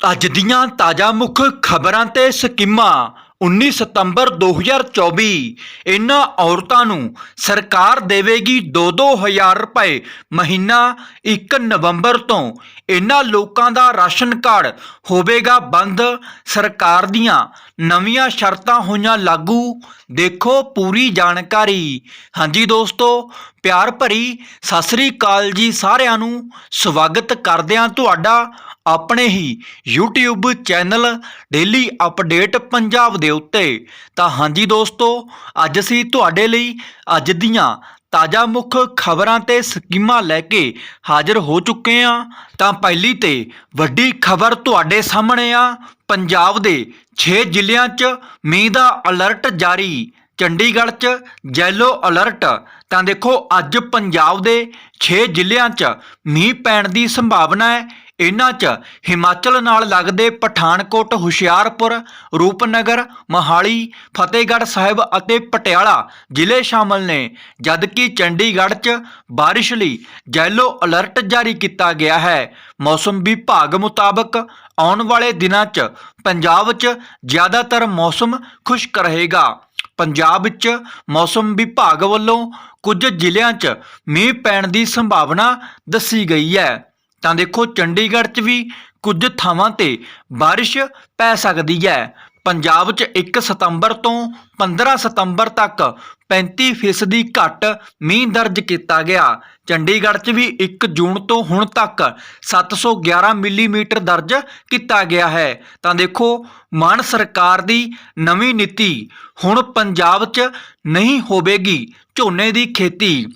ਅੱਜ ਦੀਆਂ ਤਾਜ਼ਾ ਮੁੱਖ ਖਬਰਾਂ ਤੇ ਸਕੀਮਾਂ। 19 ਸਤੰਬਰ 2024 ਇਹਨਾਂ ਔਰਤਾਂ ਨੂੰ ਸਰਕਾਰ ਦੇਵੇਗੀ 2-2000 ਰੁਪਏ ਮਹੀਨਾ 1 ਨਵੰਬਰ ਤੋਂ। ਇਹਨਾਂ ਲੋਕਾਂ ਦਾ ਰਾਸ਼ਨ ਕਾਰਡ ਹੋਵੇਗਾ ਬੰਦ। ਸਰਕਾਰ ਦੀਆਂ ਨਵੀਆਂ ਸ਼ਰਤਾਂ ਹੋਈਆਂ ਲਾਗੂ। ਦੇਖੋ ਪੂਰੀ ਜਾਣਕਾਰੀ। ਹਾਂਜੀ ਦੋਸਤੋ, ਪਿਆਰ ਭਰੀ ਸਤਿ ਸ੍ਰੀ ਅਕਾਲ ਜੀ ਸਾਰਿਆਂ ਨੂੰ। ਸਵਾਗਤ ਕਰਦੇ ਹਾਂ ਤੁਹਾਡਾ ਆਪਣੇ ਹੀ YouTube channel daily update Punjab ਦੇ ਉੱਤੇ। ਤਾਂ ਹਾਂਜੀ ਦੋਸਤੋ, ਅੱਜ ਅਸੀਂ ਤੁਹਾਡੇ ਲਈ ਅੱਜ ਦੀਆਂ ਤਾਜ਼ਾ ਮੁੱਖ ਖਬਰਾਂ ਤੇ ਸਕੀਮਾਂ ਲੈ ਕੇ ਹਾਜ਼ਰ ਹੋ ਚੁੱਕੇ ਹਾਂ। ਤਾਂ ਪਹਿਲੀ ਤੇ ਵੱਡੀ ਖਬਰ ਤੁਹਾਡੇ ਸਾਹਮਣੇ ਆ। ਪੰਜਾਬ ਦੇ 6 ਜ਼ਿਲ੍ਹਿਆਂ 'ਚ ਮੀਂਹ ਦਾ ਅਲਰਟ ਜਾਰੀ, ਚੰਡੀਗੜ੍ਹ 'ਚ ਯੈਲੋ ਅਲਰਟ ਤਾਂ ਦੇਖੋ, ਅੱਜ ਪੰਜਾਬ ਦੇ 6 ਜ਼ਿਲ੍ਹਿਆਂ 'ਚ ਮੀਂਹ ਪੈਣ ਦੀ ਸੰਭਾਵਨਾ ਹੈ। ਇਹਨਾਂ 'ਚ ਹਿਮਾਚਲ ਨਾਲ ਲੱਗਦੇ ਪਠਾਨਕੋਟ, ਹੁਸ਼ਿਆਰਪੁਰ, ਰੂਪਨਗਰ, ਮੋਹਾਲੀ, ਫਤਿਹਗੜ੍ਹ ਸਾਹਿਬ ਅਤੇ ਪਟਿਆਲਾ ਜ਼ਿਲ੍ਹੇ ਸ਼ਾਮਲ ਨੇ, ਜਦਕਿ ਚੰਡੀਗੜ੍ਹ 'ਚ ਬਾਰਿਸ਼ ਲਈ ਯੈਲੋ ਅਲਰਟ ਜਾਰੀ ਕੀਤਾ ਗਿਆ ਹੈ। ਮੌਸਮ ਵਿਭਾਗ ਮੁਤਾਬਕ ਆਉਣ ਵਾਲੇ ਦਿਨਾਂ 'ਚ ਪੰਜਾਬ 'ਚ ਜ਼ਿਆਦਾਤਰ ਮੌਸਮ ਖੁਸ਼ਕ ਰਹੇਗਾ। ਪੰਜਾਬ ਵਿੱਚ ਮੌਸਮ ਵਿਭਾਗ ਵੱਲੋਂ ਕੁਝ ਜ਼ਿਲ੍ਹਿਆਂ 'ਚ ਮੀਂਹ ਪੈਣ ਦੀ ਸੰਭਾਵਨਾ ਦੱਸੀ ਗਈ ਹੈ। ਤਾਂ ਦੇਖੋ ਚੰਡੀਗੜ੍ਹ 'ਚ ਵੀ ਕੁਝ ਥਾਵਾਂ ਤੇ ਬਾਰਿਸ਼ ਪੈ ਸਕਦੀ ਹੈ। ਪੰਜਾਬ 'ਚ 1 ਸਤੰਬਰ ਤੋਂ 15 ਸਤੰਬਰ ਤੱਕ 35% ਫੀਸਦੀ ਘੱਟ ਮੀਂਹ ਦਰਜ ਕੀਤਾ ਗਿਆ। ਚੰਡੀਗੜ੍ਹ 'ਚ ਵੀ 1 ਜੂਨ ਤੋਂ ਹੁਣ ਤੱਕ 711 ਮਿਲੀਮੀਟਰ ਦਰਜ ਕੀਤਾ ਗਿਆ ਹੈ। ਤਾਂ ਦੇਖੋ ਮਾਨ ਸਰਕਾਰ ਦੀ ਨਵੀਂ ਨੀਤੀ ਹੁਣ ਪੰਜਾਬ 'ਚ ਨਹੀਂ ਹੋਵੇਗੀ। ਝੋਨੇ ਦੀ ਖੇਤੀ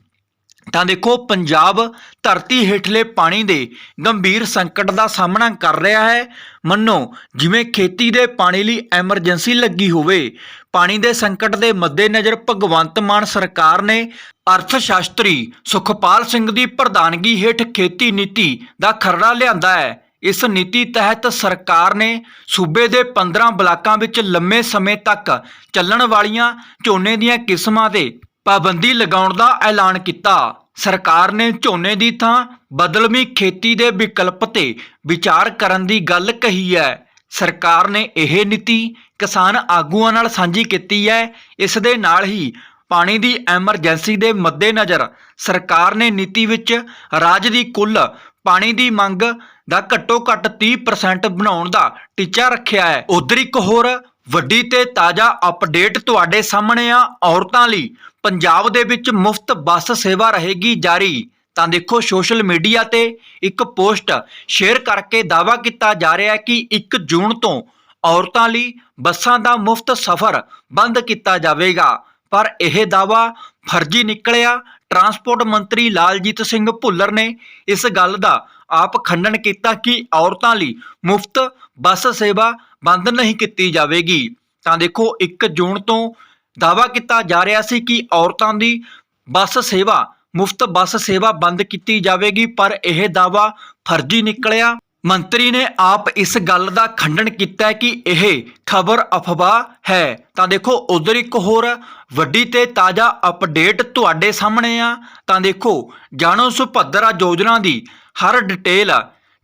ਤਾਂ ਦੇਖੋ, ਪੰਜਾਬ ਧਰਤੀ ਹੇਠਲੇ ਪਾਣੀ ਦੇ ਗੰਭੀਰ ਸੰਕਟ ਦਾ ਸਾਹਮਣਾ ਕਰ ਰਿਹਾ ਹੈ। ਮੰਨੋ, ਜਿਵੇਂ ਖੇਤੀ ਦੇ ਪਾਣੀ ਲਈ ਐਮਰਜੈਂਸੀ ਲੱਗੀ ਹੋਵੇ, ਪਾਣੀ ਦੇ ਸੰਕਟ ਦੇ ਮੱਦੇਨਜ਼ਰ ਭਗਵੰਤ ਮਾਨ ਸਰਕਾਰ ਨੇ ਅਰਥ ਸ਼ਾਸਤਰੀ ਸੁਖਪਾਲ ਸਿੰਘ ਦੀ ਪ੍ਰਧਾਨਗੀ ਹੇਠ ਖੇਤੀ ਨੀਤੀ ਦਾ ਖਰੜਾ ਲਿਆਂਦਾ ਹੈ। ਇਸ ਨੀਤੀ ਤਹਿਤ ਸਰਕਾਰ ਨੇ ਸੂਬੇ ਦੇ 15 ਬਲਾਕਾਂ ਵਿੱਚ ਲੰਮੇ ਸਮੇਂ ਤੱਕ ਚੱਲਣ ਵਾਲੀਆਂ ਝੋਨੇ ਦੀਆਂ ਕਿਸਮਾਂ ਤੇ ਪਾਬੰਦੀ ਲਗਾਉਣ ਦਾ ਐਲਾਨ ਕੀਤਾ। ਸਰਕਾਰ ਨੇ ਝੋਨੇ ਦੀ ਥਾਂ ਬਦਲਵੀਂ ਖੇਤੀ ਦੇ ਵਿਕਲਪ ਤੇ ਵਿਚਾਰ ਕਰਨ ਦੀ ਗੱਲ ਕਹੀ ਹੈ। ਸਰਕਾਰ ਨੇ ਇਹ ਨੀਤੀ ਕਿਸਾਨ ਆਗੂਆਂ ਨਾਲ ਸਾਂਝੀ ਕੀਤੀ ਹੈ। ਇਸ ਦੇ ਨਾਲ ਹੀ ਪਾਣੀ ਦੀ ਐਮਰਜੈਂਸੀ ਦੇ ਮੱਦੇਨਜ਼ਰ ਸਰਕਾਰ ਨੇ ਨੀਤੀ ਵਿੱਚ ਰਾਜ ਦੀ ਕੁੱਲ ਪਾਣੀ ਦੀ ਮੰਗ ਦਾ ਘੱਟੋ ਘੱਟ 30% ਬਣਾਉਣ ਦਾ ਟੀਚਾ ਰੱਖਿਆ ਹੈ। ਉਧਰ ਇੱਕ ਹੋਰ ਵੱਡੀ ਤੇ ਤਾਜ਼ਾ ਅਪਡੇਟ ਤੁਹਾਡੇ ਸਾਹਮਣੇ ਆ ਔਰਤਾਂ ਲਈ। ਪੰਜਾਬ ਦੇ ਵਿੱਚ ਮੁਫਤ ਬੱਸ ਸੇਵਾ ਰਹੇਗੀ ਜਾਰੀ। ਤਾਂ ਦੇਖੋ ਸੋਸ਼ਲ ਮੀਡੀਆ ਤੇ ਇੱਕ ਪੋਸਟ ਸ਼ੇਅਰ ਕਰਕੇ ਦਾਅਵਾ ਕੀਤਾ ਜਾ ਰਿਹਾ ਹੈ ਕਿ 1 ਜੂਨ ਤੋਂ ਔਰਤਾਂ ਲਈ ਬੱਸਾਂ ਦਾ ਮੁਫਤ ਸਫ਼ਰ ਬੰਦ ਕੀਤਾ ਜਾਵੇਗਾ। ਪਰ ਇਹ ਦਾਅਵਾ ਫਰਜ਼ੀ ਨਿਕਲਿਆ। ਟਰਾਂਸਪੋਰਟ ਮੰਤਰੀ ਲਾਲਜੀਤ ਸਿੰਘ ਭੁੱਲਰ ਨੇ ਇਸ ਗੱਲ ਦਾ ਆਪ ਖੰਡਨ ਕੀਤਾ ਕਿ ਔਰਤਾਂ ਲਈ ਮੁਫਤ ਬੱਸ ਸੇਵਾ ਬੰਦ ਨਹੀਂ ਕੀਤੀ ਜਾਵੇਗੀ। ਤਾਂ ਦੇਖੋ 1 ਜੂਨ ਤੋਂ ਦਾਅਵਾ ਕੀਤਾ ਜਾ ਰਿਹਾ ਸੀ ਕਿ ਔਰਤਾਂ ਦੀ ਬੱਸ ਸੇਵਾ, ਮੁਫਤ ਬੱਸ ਸੇਵਾ ਬੰਦ ਕੀਤੀ ਜਾਵੇਗੀ, ਪਰ ਇਹ ਦਾਅਵਾ ਫਰਜ਼ੀ ਨਿਕਲਿਆ। ਮੰਤਰੀ ਨੇ ਆਪ ਇਸ ਗੱਲ ਦਾ ਖੰਡਨ ਕੀਤਾ ਕਿ ਇਹ ਖਬਰ ਅਫਵਾਹ ਹੈ। ਤਾਂ ਦੇਖੋ, ਉਧਰ ਇੱਕ ਹੋਰ ਵੱਡੀ ਤੇ ਤਾਜ਼ਾ ਅਪਡੇਟ ਤੁਹਾਡੇ ਸਾਹਮਣੇ ਆ। ਤਾਂ ਦੇਖੋ, ਜਾਣੋ ਸੁਭੱਦਰਾ ਯੋਜਨਾ ਦੀ ਹਰ ਡਿਟੇਲ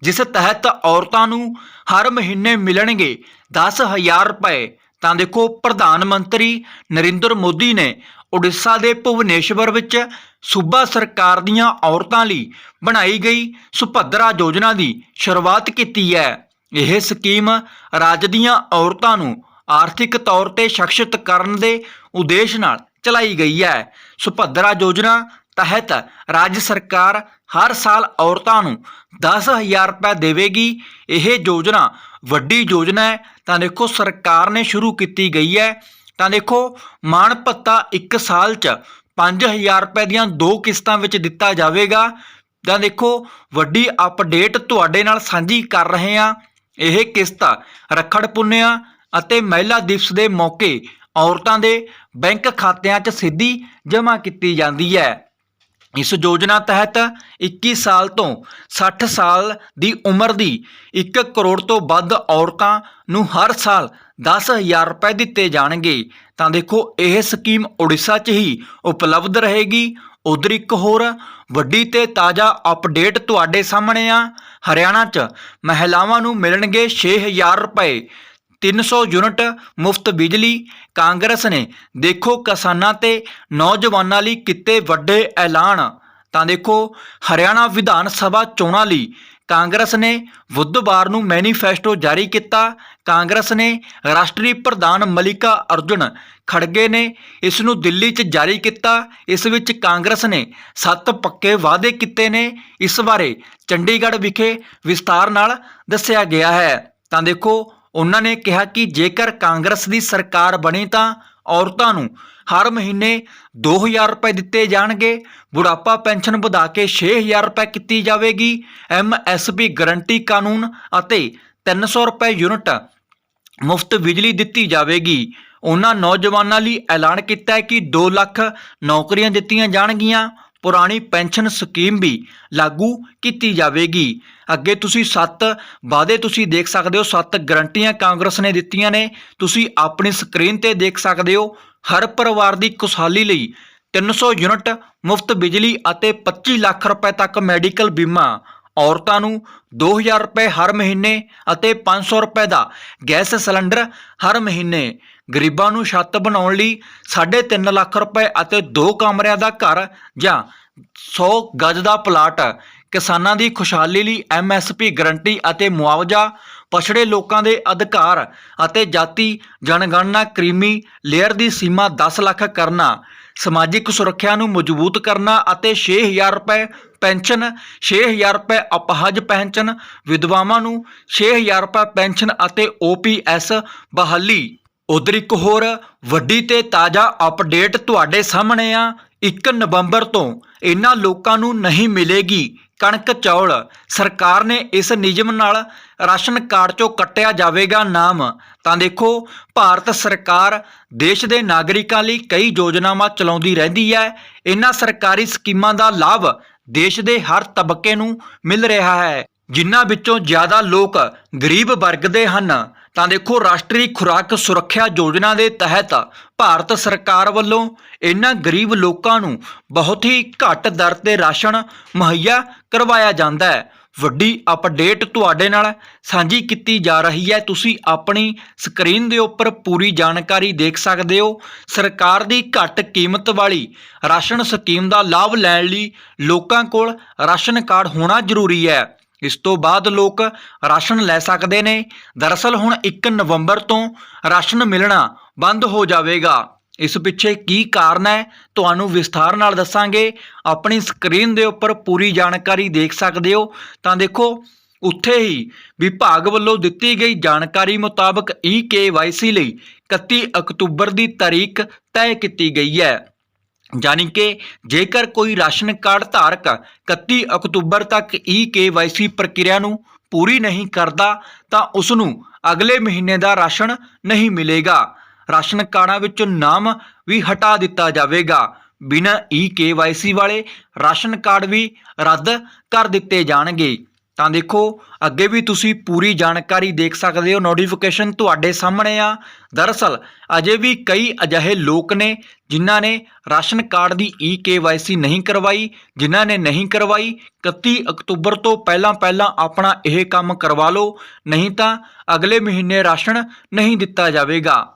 ਜਿਸ ਤਹਿਤ ਔਰਤਾਂ ਨੂੰ ਹਰ ਮਹੀਨੇ ਮਿਲਣਗੇ 10000 ਰੁਪਏ। ਤਾਂ ਦੇਖੋ, ਪ੍ਰਧਾਨ ਮੰਤਰੀ ਨਰਿੰਦਰ ਮੋਦੀ ਨੇ ਉੜੀਸਾ ਦੇ ਭੁਵਨੇਸ਼ਵਰ ਵਿੱਚ ਸੂਬਾ ਸਰਕਾਰ ਦੀਆਂ ਔਰਤਾਂ ਲਈ ਬਣਾਈ ਗਈ ਸੁਭਦਰਾ ਯੋਜਨਾ ਦੀ ਸ਼ੁਰੂਆਤ ਕੀਤੀ ਹੈ। ਇਹ ਸਕੀਮ ਰਾਜ ਦੀਆਂ ਔਰਤਾਂ ਨੂੰ ਆਰਥਿਕ ਤੌਰ ਤੇ ਸਸ਼ਕਤ ਕਰਨ ਦੇ ਉਦੇਸ਼ ਨਾਲ ਚਲਾਈ ਗਈ ਹੈ। ਸੁਭਦਰਾ ਯੋਜਨਾ ਤਹਿਤ ਰਾਜ ਸਰਕਾਰ ਹਰ ਸਾਲ ਔਰਤਾਂ ਨੂੰ 10000 ਰੁਪਏ ਦੇਵੇਗੀ। ਇਹ ਯੋਜਨਾ ਵੱਡੀ ਯੋਜਨਾ ਹੈ। ਤਾਂ ਦੇਖੋ, ਸਰਕਾਰ ਨੇ ਸ਼ੁਰੂ ਕੀਤੀ ਗਈ ਹੈ। ਤਾਂ ਦੇਖੋ ਮਾਣ ਭੱਤਾ 1 ਸਾਲ 'ਚ 5000 ਰੁਪਏ ਦੀਆਂ ਦੋ ਕਿਸ਼ਤਾਂ ਵਿੱਚ ਦਿੱਤਾ ਜਾਵੇਗਾ। ਤਾਂ ਦੇਖੋ, ਵੱਡੀ ਅਪਡੇਟ ਤੁਹਾਡੇ ਨਾਲ ਸਾਂਝੀ ਕਰ ਰਹੇ ਹਾਂ। ਇਹ ਕਿਸ਼ਤ ਰੱਖੜ ਪੁੰਨਿਆ ਅਤੇ ਮਹਿਲਾ ਦਿਵਸ ਦੇ ਮੌਕੇ ਔਰਤਾਂ ਦੇ ਬੈਂਕ ਖਾਤਿਆਂ 'ਚ ਸਿੱਧੀ ਜਮ੍ਹਾਂ ਕੀਤੀ ਜਾਂਦੀ ਹੈ। ਇਸ ਯੋਜਨਾ ਤਹਿਤ 21 ਸਾਲ ਤੋਂ 60 ਸਾਲ ਦੀ ਉਮਰ ਦੀ 1 ਕਰੋੜ ਤੋਂ ਵੱਧ ਔਰਤਾਂ ਨੂੰ ਹਰ ਸਾਲ 10000 ਰੁਪਏ ਦਿੱਤੇ ਜਾਣਗੇ। ਤਾਂ ਦੇਖੋ, ਇਹ ਸਕੀਮ ਉੜੀਸਾ 'ਚ ਹੀ ਉਪਲਬਧ ਰਹੇਗੀ। ਉਧਰ ਇੱਕ ਹੋਰ ਵੱਡੀ ਤੇ ਤਾਜ਼ਾ ਅਪਡੇਟ ਤੁਹਾਡੇ ਸਾਹਮਣੇ ਆ। ਹਰਿਆਣਾ 'ਚ ਮਹਿਲਾਵਾਂ ਨੂੰ ਮਿਲਣਗੇ 6000 ਰੁਪਏ। 300 ਯੂਨਿਟ ਮੁਫਤ ਬਿਜਲੀ ਕਾਂਗਰਸ ਨੇ ਦੇਖੋ ਕਿਸਾਨਾਂ ਤੇ ਨੌਜਵਾਨਾਂ ਲਈ ਕੀਤੇ ਵੱਡੇ ਐਲਾਨ। ਤਾਂ ਦੇਖੋ, ਹਰਿਆਣਾ ਵਿਧਾਨ ਸਭਾ ਚੋਣਾਂ ਲਈ ਕਾਂਗਰਸ ਨੇ ਬੁੱਧਵਾਰ ਨੂੰ ਮੈਨੀਫੈਸਟੋ ਜਾਰੀ ਕੀਤਾ। ਕਾਂਗਰਸ ਨੇ ਰਾਸ਼ਟਰੀ ਪ੍ਰਧਾਨ ਮਲਿਕਾ ਅਰਜੁਨ ਖੜਗੇ ਨੇ ਇਸ ਨੂੰ ਦਿੱਲੀ 'ਚ ਜਾਰੀ ਕੀਤਾ। ਇਸ ਵਿੱਚ ਕਾਂਗਰਸ ਨੇ ਸੱਤ ਪੱਕੇ ਵਾਅਦੇ ਕੀਤੇ ਨੇ। ਇਸ ਬਾਰੇ ਚੰਡੀਗੜ੍ਹ ਵਿਖੇ ਵਿਸਤਾਰ ਨਾਲ ਦੱਸਿਆ ਗਿਆ ਹੈ। ਤਾਂ ਦੇਖੋ ਉਹਨਾਂ ਨੇ ਕਿਹਾ ਕਿ ਜੇਕਰ ਕਾਂਗਰਸ ਦੀ ਸਰਕਾਰ ਬਣੀ ਤਾਂ ਔਰਤਾਂ ਨੂੰ ਹਰ ਮਹੀਨੇ 2000 ਰੁਪਏ ਦਿੱਤੇ ਜਾਣਗੇ, ਬੁਢਾਪਾ ਪੈਨਸ਼ਨ ਵਧਾ ਕੇ 6000 ਰੁਪਏ ਕੀਤੀ ਜਾਵੇਗੀ ਐਮਐਸਪੀ ਗਰੰਟੀ ਕਾਨੂੰਨ ਅਤੇ 300 ਰੁਪਏ ਯੂਨਿਟ ਮੁਫਤ ਬਿਜਲੀ ਦਿੱਤੀ ਜਾਵੇਗੀ। ਉਹਨਾਂ ਨੌਜਵਾਨਾਂ ਲਈ ਐਲਾਨ ਕੀਤਾ ਹੈ ਕਿ 2 ਲੱਖ ਨੌਕਰੀਆਂ ਦਿੱਤੀਆਂ ਜਾਣਗੀਆਂ। ਪੁਰਾਣੀ ਪੈਨਸ਼ਨ ਸਕੀਮ ਵੀ ਲਾਗੂ ਕੀਤੀ ਜਾਵੇਗੀ। ਅੱਗੇ ਤੁਸੀਂ ਸੱਤ ਵਾਅਦੇ ਤੁਸੀਂ ਦੇਖ ਸਕਦੇ ਹੋ। ਸੱਤ ਗਰੰਟੀਆਂ ਕਾਂਗਰਸ ਨੇ ਦਿੱਤੀਆਂ ਨੇ। ਤੁਸੀਂ ਆਪਣੀ ਸਕਰੀਨ ਤੇ ਦੇਖ ਸਕਦੇ ਹੋ। ਹਰ ਪਰਿਵਾਰ ਦੀ ਖੁਸ਼ਹਾਲੀ ਲਈ 300 ਯੂਨਿਟ ਮੁਫਤ ਬਿਜਲੀ ਅਤੇ 25 ਲੱਖ ਰੁਪਏ ਤੱਕ ਮੈਡੀਕਲ ਬੀਮਾ ਔਰਤਾਂ ਨੂੰ 2000 ਰੁਪਏ ਹਰ ਮਹੀਨੇ ਅਤੇ 500 ਰੁਪਏ ਦਾ ਗੈਸ ਸਿਲੰਡਰ ਹਰ ਮਹੀਨੇ ਗਰੀਬਾਂ ਨੂੰ ਛੱਤ ਬਣਾਉਣ ਲਈ 3.5 ਲੱਖ ਰੁਪਏ ਅਤੇ ਦੋ ਕਮਰਿਆਂ ਦਾ ਘਰ ਜਾਂ 100 ਗਜ ਦਾ ਪਲਾਟ ਕਿਸਾਨਾਂ ਦੀ ਖੁਸ਼ਹਾਲੀ ਲਈ ਐਮਐਸਪੀ ਗਰੰਟੀ ਅਤੇ ਮੁਆਵਜ਼ਾ ਪਛੜੇ ਲੋਕਾਂ ਦੇ ਅਧਿਕਾਰ ਅਤੇ ਜਾਤੀ ਜਨਗਣਨਾ ਕ੍ਰੀਮੀ ਲੇਅਰ ਦੀ ਸੀਮਾ 10 ਲੱਖ ਕਰਨਾ, ਸਮਾਜਿਕ ਸੁਰੱਖਿਆ ਨੂੰ ਮਜ਼ਬੂਤ ਕਰਨਾ ਅਤੇ 6000 ਰੁਪਏ ਪੈਨਸ਼ਨ 6000 ਰੁਪਏ ਅਪਹਜ ਪੈਨਸ਼ਨ, ਵਿਧਵਾਵਾਂ ਨੂੰ 6000 ਰੁਪਏ ਪੈਨਸ਼ਨ ਅਤੇ ਓਪੀਐਸ ਬਹਾਲੀ। ਉਧਰ ਇੱਕ ਹੋਰ ਵੱਡੀ ਤੇ ਤਾਜ਼ਾ ਅਪਡੇਟ ਤੁਹਾਡੇ ਸਾਹਮਣੇ ਆ 1 ਨਵੰਬਰ ਤੋਂ ਇਹਨਾਂ ਲੋਕਾਂ ਨੂੰ ਨਹੀਂ ਮਿਲੇਗੀ ਕਣਕ ਚੌਲ। ਸਰਕਾਰ ਨੇ ਇਸ ਨਿਯਮ ਨਾਲ ਰਾਸ਼ਨ ਕਾਰਡ ਚੋਂ ਕੱਟਿਆ ਜਾਵੇਗਾ ਨਾਮ। ਤਾਂ ਦੇਖੋ, ਭਾਰਤ ਸਰਕਾਰ ਦੇਸ਼ ਦੇ ਨਾਗਰਿਕਾਂ ਲਈ ਕਈ ਯੋਜਨਾਵਾਂ ਚਲਾਉਂਦੀ ਰਹਿੰਦੀ ਹੈ। ਇਹਨਾਂ ਸਰਕਾਰੀ ਸਕੀਮਾਂ ਦਾ ਲਾਭ ਦੇਸ਼ ਦੇ ਹਰ ਤਬਕੇ ਨੂੰ ਮਿਲ ਰਿਹਾ ਹੈ, ਜਿਨ੍ਹਾਂ ਵਿੱਚੋਂ ਜ਼ਿਆਦਾ ਲੋਕ ਗਰੀਬ ਵਰਗ ਦੇ ਹਨ। ਤਾਂ ਦੇਖੋ, ਰਾਸ਼ਟਰੀ ਖੁਰਾਕ ਸੁਰੱਖਿਆ ਯੋਜਨਾ ਦੇ ਤਹਿਤ ਭਾਰਤ ਸਰਕਾਰ ਵੱਲੋਂ ਇਹਨਾਂ ਗਰੀਬ ਲੋਕਾਂ ਨੂੰ ਬਹੁਤ ਹੀ ਘੱਟ ਦਰ ਤੇ ਰਾਸ਼ਨ ਮੁਹੱਈਆ ਕਰਵਾਇਆ ਜਾਂਦਾ ਹੈ। ਵੱਡੀ ਅਪਡੇਟ ਤੁਹਾਡੇ ਨਾਲ ਸਾਂਝੀ ਕੀਤੀ ਜਾ ਰਹੀ ਹੈ। ਤੁਸੀਂ ਆਪਣੀ ਸਕਰੀਨ ਦੇ ਉੱਪਰ ਪੂਰੀ ਜਾਣਕਾਰੀ ਦੇਖ ਸਕਦੇ ਹੋ। ਸਰਕਾਰ ਦੀ ਘੱਟ ਕੀਮਤ ਵਾਲੀ ਰਾਸ਼ਨ ਸਕੀਮ ਦਾ ਲਾਭ ਲੈਣ ਲਈ ਲੋਕਾਂ ਕੋਲ ਰਾਸ਼ਨ ਕਾਰਡ ਹੋਣਾ ਜ਼ਰੂਰੀ ਹੈ। ਇਸ ਤੋਂ ਬਾਅਦ ਲੋਕ ਰਾਸ਼ਨ ਲੈ ਸਕਦੇ ਨੇ। ਦਰਅਸਲ ਹੁਣ 1 ਨਵੰਬਰ ਤੋਂ ਰਾਸ਼ਨ ਮਿਲਣਾ ਬੰਦ ਹੋ ਜਾਵੇਗਾ। ਇਸ ਪਿੱਛੇ ਕੀ ਕਾਰਨ ਹੈ, ਤੁਹਾਨੂੰ ਵਿਸਥਾਰ ਨਾਲ ਦੱਸਾਂਗੇ। ਆਪਣੀ ਸਕਰੀਨ ਦੇ ਉੱਪਰ ਪੂਰੀ ਜਾਣਕਾਰੀ ਦੇਖ ਸਕਦੇ ਹੋ। ਤਾਂ ਦੇਖੋ, ਉੱਥੇ ਹੀ ਵਿਭਾਗ ਵੱਲੋਂ ਦਿੱਤੀ ਗਈ ਜਾਣਕਾਰੀ ਮੁਤਾਬਕ ਈ ਲਈ 31 ਅਕਤੂਬਰ ਦੀ ਤਾਰੀਖ ਤੈਅ ਕੀਤੀ ਗਈ ਹੈ। ਯਾਨੀ ਕਿ ਜੇਕਰ ਕੋਈ ਰਾਸ਼ਨ ਕਾਰਡ ਧਾਰਕ 31 ਅਕਤੂਬਰ ਤੱਕ ਈ ਪ੍ਰਕਿਰਿਆ ਨੂੰ ਪੂਰੀ ਨਹੀਂ ਕਰਦਾ, ਤਾਂ ਉਸ ਨੂੰ ਅਗਲੇ ਮਹੀਨੇ ਦਾ ਰਾਸ਼ਨ ਨਹੀਂ ਮਿਲੇਗਾ। ਰਾਸ਼ਨ ਕਾਰਡਾਂ ਵਿੱਚੋਂ ਨਾਮ ਵੀ ਹਟਾ ਦਿੱਤਾ ਜਾਵੇਗਾ। ਬਿਨਾਂ ਈ ਵਾਲੇ ਰਾਸ਼ਨ ਕਾਰਡ ਵੀ ਰੱਦ ਕਰ ਦਿੱਤੇ ਜਾਣਗੇ। ਤਾਂ ਦੇਖੋ, ਅੱਗੇ ਵੀ ਤੁਸੀਂ ਪੂਰੀ ਜਾਣਕਾਰੀ ਦੇਖ ਸਕਦੇ ਹੋ। ਨੋਟੀਫਿਕੇਸ਼ਨ ਤੁਹਾਡੇ ਸਾਹਮਣੇ ਆ। ਦਰਅਸਲ, ਅਜੇ ਵੀ ਕਈ ਅਜਿਹੇ ਲੋਕ ਨੇ ਜਿਨ੍ਹਾਂ ਨੇ ਰਾਸ਼ਨ ਕਾਰਡ ਦੀ ਈ ਨਹੀਂ ਕਰਵਾਈ, ਜਿਨ੍ਹਾਂ ਨੇ ਨਹੀਂ ਕਰਵਾਈ 31 ਅਕਤੂਬਰ ਤੋਂ ਪਹਿਲਾਂ ਪਹਿਲਾਂ ਆਪਣਾ ਇਹ ਕੰਮ ਕਰਵਾ ਲਓ, ਨਹੀਂ ਤਾਂ ਅਗਲੇ ਮਹੀਨੇ ਰਾਸ਼ਨ ਨਹੀਂ ਦਿੱਤਾ ਜਾਵੇਗਾ।